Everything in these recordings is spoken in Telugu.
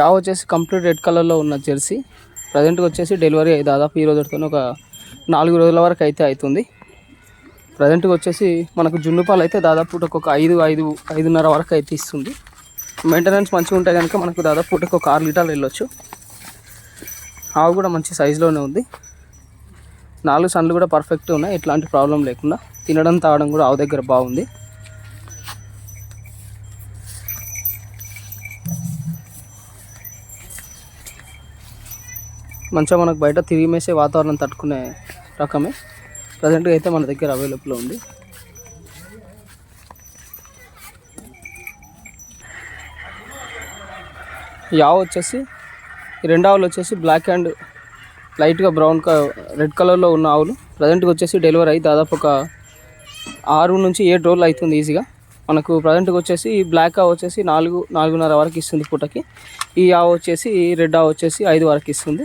యావ్ వచ్చేసి కంప్లీట్ రెడ్ కలర్లో ఉన్న జెర్సీ. ప్రజెంట్గా వచ్చేసి డెలివరీ దాదాపు ఈ రోజుతో ఒక నాలుగు రోజుల వరకు అయితే అవుతుంది. ప్రజెంట్గా వచ్చేసి మనకు జున్ను పాలు అయితే దాదాపు ఒక ఐదు ఐదు ఐదున్నర వరకు అయితే ఇస్తుంది. మెయింటెనెన్స్ మంచిగా ఉంటే కనుక మనకు దాదాపు పూటకు ఒక ఆరు లీటర్లు వెళ్ళొచ్చు. ఆవు కూడా మంచి సైజులోనే ఉంది. నాలుగు సన్లు కూడా పర్ఫెక్ట్ ఉన్నాయి. ఎట్లాంటి ప్రాబ్లం లేకుండా తినడం తాగడం కూడా ఆవు దగ్గర బాగుంది. మంచిగా మనకు బయట తిరిగిమేసే వాతావరణం తట్టుకునే రకమే. ప్రజెంట్గా అయితే మన దగ్గర అవైలబుల్ ఉంది. ఈ వచ్చేసి రెండు ఆవులు వచ్చేసి బ్లాక్ అండ్ లైట్గా బ్రౌన్ రెడ్ కలర్లో ఉన్న ఆవులు. ప్రజెంట్గా వచ్చేసి డెలివరీ అయ్యి దాదాపు ఒక ఆరు నుంచి ఏడు రోజులు అవుతుంది ఈజీగా మనకు ప్రజెంట్గా వచ్చేసి బ్లాక్ ఆవు వచ్చేసి నాలుగు నాలుగున్నర వరకు ఇస్తుంది పూటకి. ఈ ఆవు వచ్చేసి రెడ్ ఆవు వచ్చేసి ఐదు వరకు ఇస్తుంది.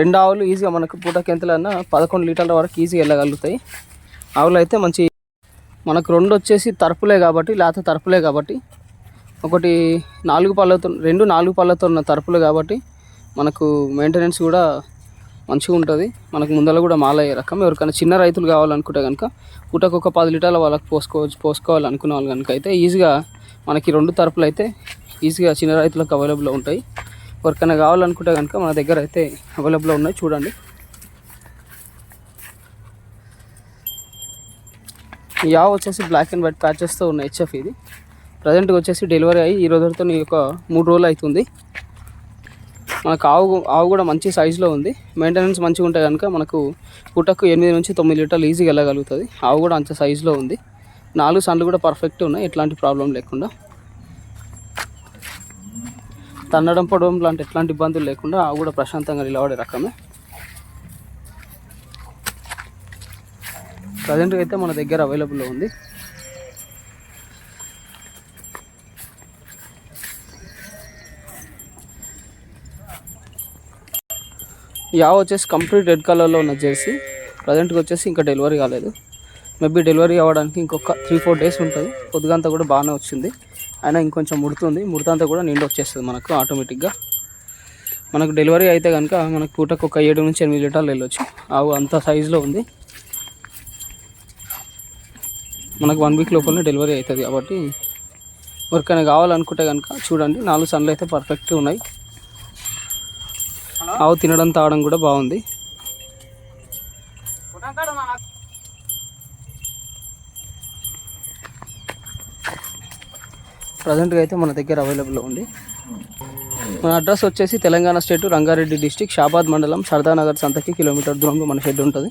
రెండు ఆవులు ఈజీగా మనకు పూటకి ఎంతలన్నా పదకొండు లీటర్ల వరకు ఈజీగా వెళ్ళగలుగుతాయి. ఆవులు అయితే మంచి మనకు రెండు వచ్చేసి తరపులే కాబట్టి లేత తరపులే కాబట్టి ఒకటి నాలుగు పళ్ళతో రెండు నాలుగు పళ్ళతో ఉన్న తరపులు కాబట్టి మనకు మెయింటెనెన్స్ కూడా మంచిగా ఉంటుంది. మనకు ముందర కూడా మాలయ్యే రకం. ఎవరికైనా చిన్న రైతులు కావాలనుకుంటే కనుక పూటకు ఒక పది లీటర్ల వాళ్ళకి పోసుకోవచ్చు పోసుకోవాలనుకునే వాళ్ళు కనుక అయితే ఈజీగా మనకి రెండు తరపులు అయితే ఈజీగా చిన్న రైతులకు అవైలబుల్ ఉంటాయి. ఎవరికైనా కావాలనుకుంటే కనుక మన దగ్గర అయితే అవైలబుల్లో ఉన్నాయి. చూడండి. ఈ యావ్ వచ్చేసి బ్లాక్ అండ్ వైట్ ప్యాచెస్తో ఉన్న హెచ్ఎఫ్ ఇది. ప్రజెంట్గా వచ్చేసి డెలివరీ అయ్యి ఈ రోజుతో ఒక మూడు రోజులు అవుతుంది. మనకు ఆవు ఆవు కూడా మంచి సైజులో ఉంది. మెయింటెనెన్స్ మంచిగా ఉంటే కనుక మనకు పుట్టకు ఎనిమిది నుంచి తొమ్మిది లీటర్లు ఈజీగా వెళ్ళగలుగుతుంది. ఆవు కూడా అంత సైజులో ఉంది. నాలుగు సన్లు కూడా పర్ఫెక్ట్ ఉన్నాయి. ఎట్లాంటి ప్రాబ్లం లేకుండా. తన్నడం పడడం లాంటి ఎట్లాంటి ఇబ్బందులు లేకుండా అవి కూడా ప్రశాంతంగా నిలబడే రకమే. ప్రజెంట్గా అయితే మన దగ్గర అవైలబుల్లో ఉంది. ఈ వచ్చేసి కంప్లీట్ రెడ్ కలర్లో ఉన్న జెర్సీ ప్రజెంట్గా వచ్చేసి ఇంకా డెలివరీ కాలేదు. మేబీ డెలివరీ అవ్వడానికి ఇంకొక త్రీ ఫోర్ డేస్ ఉంటుంది. పొద్దుగంతా కూడా బాగానే వచ్చింది. అయినా ఇంకొంచెం ముడుతుంది. ముడతంతా కూడా నిండి వచ్చేస్తుంది మనకు ఆటోమేటిక్గా మనకు డెలివరీ అయితే కనుక మనకు పూటకు ఒక ఏడు నుంచి ఎనిమిది లీటర్లు వెళ్ళొచ్చు. ఆవు అంత సైజులో ఉంది. మనకు వన్ వీక్ లోపలనే డెలివరీ అవుతుంది కాబట్టి ఎవరికైనా కావాలనుకుంటే కనుక చూడండి. నాలుగు సన్లు అయితే పర్ఫెక్ట్గా ఉన్నాయి. ఆవు తినడం తాగడం కూడా బాగుంది. ప్రజెంట్గా అయితే మన దగ్గర అవైలబుల్లో ఉంది. మన అడ్రస్ వచ్చేసి తెలంగాణ స్టేట్ రంగారెడ్డి డిస్టిక్ షాబాద్ మండలం సర్దానగర్ సంతకి కిలోమీటర్ దూరంలో మన షెడ్ ఉంటుంది.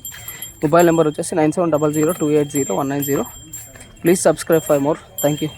మొబైల్ నెంబర్ వచ్చేసి nine seven double zero two eight zero one nine zero. Please subscribe for more. Thank you